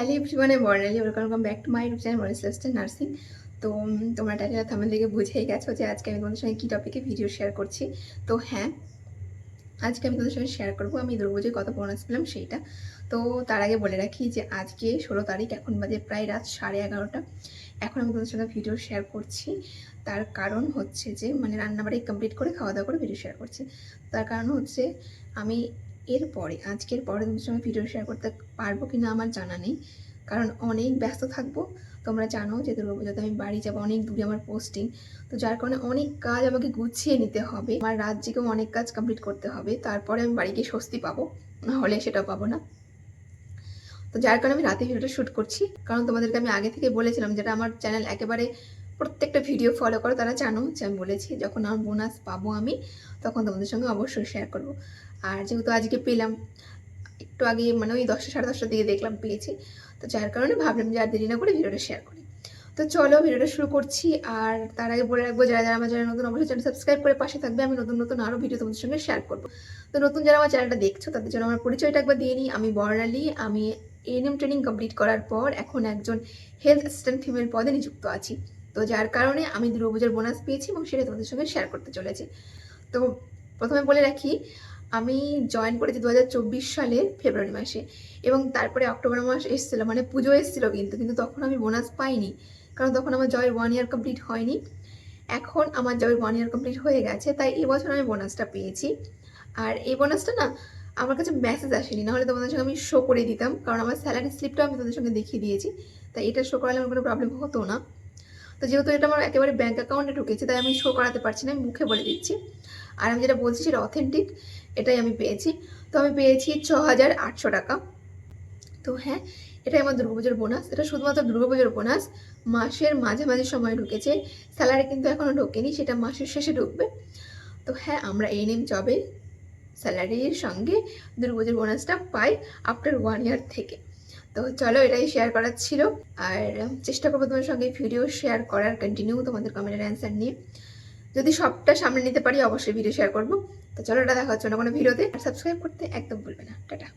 Hello everyone Barnali welcome back to my YouTube channel Morris লাস্টার nursing তো তোমরা title Thamel থেকে বুঝেই গেছো যে আজকে আমি তোমাদের সঙ্গে কী টপিকে ভিডিও শেয়ার করছি। তো হ্যাঁ আজকে আমি তোমাদের সঙ্গে শেয়ার করব আমি দুর্গোপুজোয় কত বোনাস পেলাম সেইটা। তো তার আগে বলে রাখি যে আজকে ষোলো তারিখ, এখন বাজে প্রায় রাত সাড়ে এগারোটা। এখন আমি তোমাদের সঙ্গে ভিডিও শেয়ার করছি। তার কারণ হচ্ছে যে মানে রান্নাবাড়ি কমপ্লিট করে খাওয়া দাওয়া করে ভিডিও শেয়ার করছি। তার কারণ হচ্ছে আমি এরপরে আজকের পরে তোমাদের সঙ্গে ভিডিও শেয়ার করতে পারব কি না আমার জানা নেই। কারণ অনেক ব্যস্ত থাকব। তোমরা জানো যে দুর্গাপুজোতে আমি বাড়ি যাব, অনেক দূরে আমার পোস্টিং তো যার কারণে অনেক কাজ আমাকে গুছিয়ে নিতে হবে। আমার রাত অনেক কাজ কমপ্লিট করতে হবে। তারপরে আমি বাড়ি গিয়ে স্বস্তি পাবো। না হলে সেটাও পাবো না। তো যার কারণে আমি রাতে ভিডিওটা শ্যুট করছি। কারণ তোমাদেরকে আমি আগে থেকে বলেছিলাম যেটা আমার চ্যানেল একেবারে প্রত্যেকটা ভিডিও ফলো করো, তারা জানো যে আমি বলেছি, যখন আমার বোনাস পাবো আমি, তখন তোমাদের সঙ্গে অবশ্যই শেয়ার করব। আর যেহেতু আজকে পেলাম, একটু আগে মানে ওই দশটা, সাড়ে দশটার দিকে দেখলাম, পেয়েছি। তো যার কারণে ভাবলাম যে আর দেরি না করে ভিডিওটা শেয়ার করি। তো চলো ভিডিওটা শুরু করছি, আর তার আগে বলে রাখব, যারা যারা আমার চ্যানেল নতুন, অবশ্যই চ্যানেল সাবস্ক্রাইব করে পাশে থাকবে। আমি নতুন নতুন আরও ভিডিও তোমাদের সঙ্গে শেয়ার করব। তো নতুন যারা আমার চ্যানেলটা দেখছ, তাদের জন্য আমার পরিচয়টা একবার দিয়ে নিই। আমি বর্ণালী আমি এএনএম ট্রেনিং কমপ্লিট করার পর এখন একজন হেলথ অ্যাসিস্ট্যান্ট ফিমেল পদে নিযুক্ত আছি। তো যার কারণে আমি দুর্গাপূজার বোনাস পেয়েছি এবং সেটা তোমাদের সঙ্গে শেয়ার করতে চলেছি। তো প্রথমে বলে রাখি, আমি জয়েন করেছি দু হাজার সালের ফেব্রুয়ারি মাসে এবং তারপরে অক্টোবর মাস এসেছিল মানে পুজো এসেছিল কিন্তু কিন্তু তখন আমি বোনাস পাইনি। কারণ তখন আমার জয়ের ওয়ান ইয়ার কমপ্লিট হয়নি। এখন আমার জয়ের ওয়ান ইয়ার কমপ্লিট হয়ে গেছে, তাই এবছর আমি বোনাসটা পেয়েছি। আর এই বোনাসটা না, আমার কাছে মেসেজ আসেনি, নাহলে তোমাদের সঙ্গে আমি শো করে দিতাম, কারণ আমার স্যালারি স্লিপটাও আমি তোমাদের সঙ্গে দেখিয়ে দিয়েছি, তাই এটা শো করালে আমার কোনো প্রবলেম হতো না। তো যেহেতু এটা আমার একেবারে ব্যাঙ্ক অ্যাকাউন্টে ঢুকেছে, তাই আমি শো করাতে পারছি না, আমি মুখে বলে দিচ্ছি। আর আমি যেটা বলছি সেটা অথেন্টিক এটাই আমি পেয়েছি। তো আমি পেয়েছি ছ হাজার আটশো টাকা। তো হ্যাঁ এটাই আমার দুর্গাপুজোর বোনাস এটা শুধুমাত্র দুর্গাপুজোর বোনাস মাসের মাঝামাঝি সময় ঢুকেছে। স্যালারি কিন্তু এখনও ঢোকেনি, সেটা মাসের শেষে ঢুকবে। তো হ্যাঁ আমরা এনএম জবে স্যালারির সঙ্গে দুর্গাপুজোর বোনাসটা পাই আফটার ওয়ান ইয়ার থেকে। তো চলো এটাই শেয়ার করার ছিল। আর চেষ্টা করব তোমার সঙ্গে ভিডিও শেয়ার করার কন্টিনিউ তোমাদের কমেন্টের অ্যান্সার নিয়ে। যদি সবটা সামনে নিতে পারি, অবশ্যই ভিডিও শেয়ার করব। তো চলো, এটা দেখা হচ্ছে না কোনো ভিডিওতে আর সাবস্ক্রাইব করতে একদম ভুলবে না। টাটা।